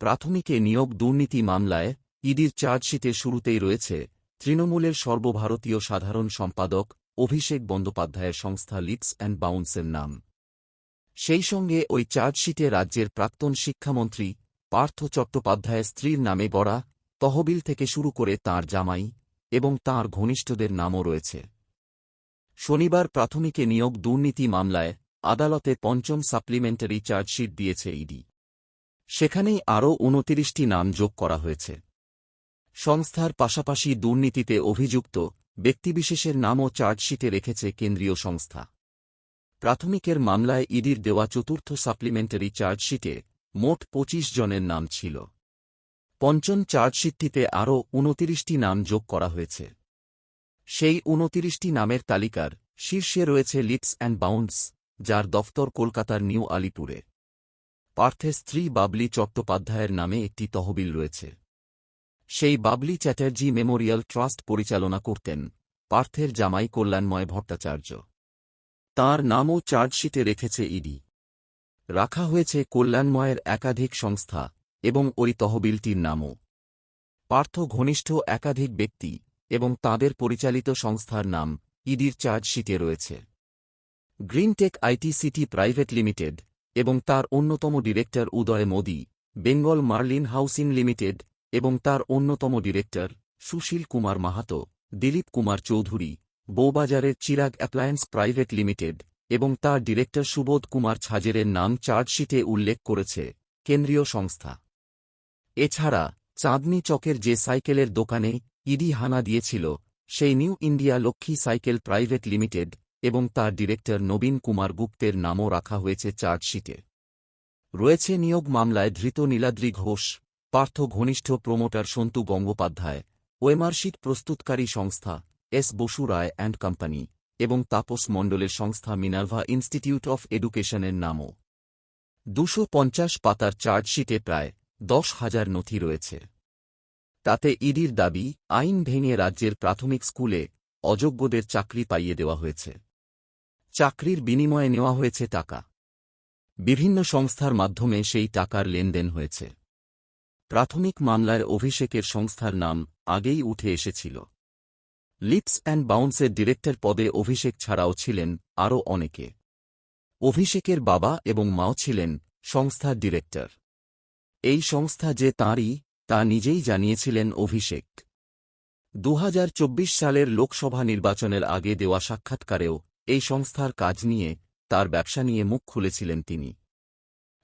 প্রাথমিকে নিয়োগ দুর্নীতি মামলায় ইডির চার্জশিটের শুরুতেই রয়েছে তৃণমূলের সর্বভারতীয় সাধারণ সম্পাদক অভিষেক বন্দ্যোপাধ্যায়ের সংস্থা লিপস অ্যান্ড বাউন্সের নাম। সেই সঙ্গে ওই চার্জশিটে রাজ্যের প্রাক্তন শিক্ষামন্ত্রী পার্থ চট্টোপাধ্যায়ের স্ত্রীর নামে গড়া তহবিল থেকে শুরু করে তার জামাই এবং তার ঘনিষ্ঠদের নামও রয়েছে। শনিবার প্রাথমিকে নিয়োগ দুর্নীতি মামলায় আদালতে পঞ্চম সাপ্লিমেন্টারি চার্জশিট দিয়েছে ইডি। সেখানেই আরও উনতিরিশটি নাম যোগ করা হয়েছে। সংস্থার পাশাপাশি দুর্নীতিতে অভিযুক্ত ব্যক্তিবিশেষের নামও চার্জশিটে রেখেছে কেন্দ্রীয় সংস্থা। প্রাথমিকের মামলায় ইডির দেওয়া চতুর্থ সাপ্লিমেন্টারি চার্জশিটে মোট পঁচিশ জনের নাম ছিল। পঞ্চম চার্জশিটটিতে আরও উনতিরিশটি নাম যোগ করা হয়েছে। সেই উনতিরিশটি নামের তালিকার শীর্ষে রয়েছে লিপস অ্যান্ড বাউন্ডস যার দফতর কলকাতার নিউ আলিপুরে। পার্থের স্ত্রী বাবলি চট্টোপাধ্যায়ের নামে একটি তহবিল রয়েছে। সেই বাবলি চ্যাটার্জি মেমোরিয়াল ট্রাস্ট পরিচালনা করতেন পার্থের জামাই কল্যাণময় ভট্টাচার্য। তার নামও চার্জশিটে রেখেছে ইডি। রাখা হয়েছে কল্যাণময়ের একাধিক সংস্থা এবং ওই তহবিলটির নামও। পার্থ ঘনিষ্ঠ একাধিক ব্যক্তি এবং তাদের পরিচালিত সংস্থার নাম ইডির চার্জশিটে রয়েছে। Greentech IT city private limited এবং তার অন্যতম director Uday Modi, Bengal Marlin housing limited, এবং তার অন্যতম ডিরেক্টর সুশীল কুমার মাহাতো, দিলীপ কুমার চৌধুরী, বৌবাজারের চিরাগ অ্যাপ্লায়েন্স প্রাইভেট লিমিটেড, এবং তার ডিরেক্টর সুবোধ কুমার ছাজেরের নাম চার্জশিটে উল্লেখ করেছে কেন্দ্রীয় সংস্থা। এছাড়া, চাঁদনি চকের যে সাইকেলের দোকানে ইডি হানা দিয়েছিল, সেই New India Lakshmi cycle private limited এবং তার ডিরেক্টর নবীন কুমার গুপ্তের নামও রাখা হয়েছে চার্জশিটে। রয়েছে নিয়োগ মামলায় ধৃত নীলাদ্রি ঘোষ, পার্থ ঘনিষ্ঠ প্রমোটার সন্তু গঙ্গোপাধ্যায় ওয়েমার্শিট প্রস্তুতকারী সংস্থা, S Basu Roy and company এবং তাপস মণ্ডলের সংস্থা মিনার্ভা ইনস্টিটিউট অফ এডুকেশনের নামও। দুশো পঞ্চাশ পাতার চার্জশিটে প্রায় দশ হাজার নথি রয়েছে। তাতে ইডির দাবি, আইন ভেঙে রাজ্যের প্রাথমিক স্কুলে অযোগ্যদের চাকরি পাইয়ে দেওয়া হয়েছে। চাকরির বিনিময়ে নেওয়া হয়েছে টাকা। বিভিন্ন সংস্থার মাধ্যমে সেই টাকার লেনদেন হয়েছে। প্রাথমিক মামলায় অভিষেকের সংস্থার নাম আগেই উঠে এসেছিল। লিপস অ্যান্ড বাউন্সের ডিরেক্টর পদে অভিষেক ছাড়াও ছিলেন আরও অনেকে। অভিষেকের বাবা এবং মাও ছিলেন সংস্থার ডিরেক্টর। এই সংস্থা যে তাঁরই, তা নিজেই জানিয়েছিলেন অভিষেক। দু হাজার চব্বিশ সালের লোকসভা নির্বাচনের আগে দেওয়া সাক্ষাৎকারেও এই সংস্থার কাজ নিয়ে তার ব্যবসা নিয়ে মুখ খুলেছিলেন তিনি।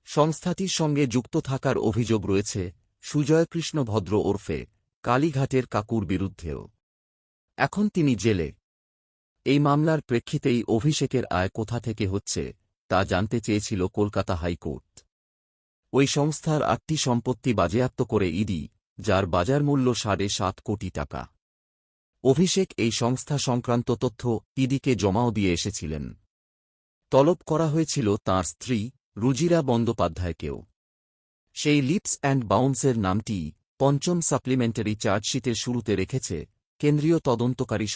সংস্থাটির সঙ্গে যুক্ত থাকার অভিযোগ রয়েছে সুজয়কৃষ্ণ ভদ্র ওরফে কালীঘাটের কাকুর বিরুদ্ধেও। এখন তিনি জেলে। এই মামলার প্রেক্ষিতেই অভিষেকের আয় কোথা থেকে হচ্ছে তা জানতে চেয়েছিল কলকাতা হাইকোর্ট। ওই সংস্থার আটটি সম্পত্তি বাজেয়াপ্ত করে ইডি, যার বাজার মূল্য সাড়ে সাত কোটি টাকা। অভিষেক এই সংস্থা সংক্রান্ত তথ্য ইডিকে জমাও দিয়ে এসেছিলেন। তলব করা হয়েছিল তাঁর স্ত্রী রুজিরা বন্দ্যোপাধ্যায়কেও। সেই লিপস অ্যান্ড বাউন্সের নামটি পঞ্চম সাপ্লিমেন্টারি চার্জশিটের শুরুতে রেখেছে কেন্দ্রীয় তদন্তকারী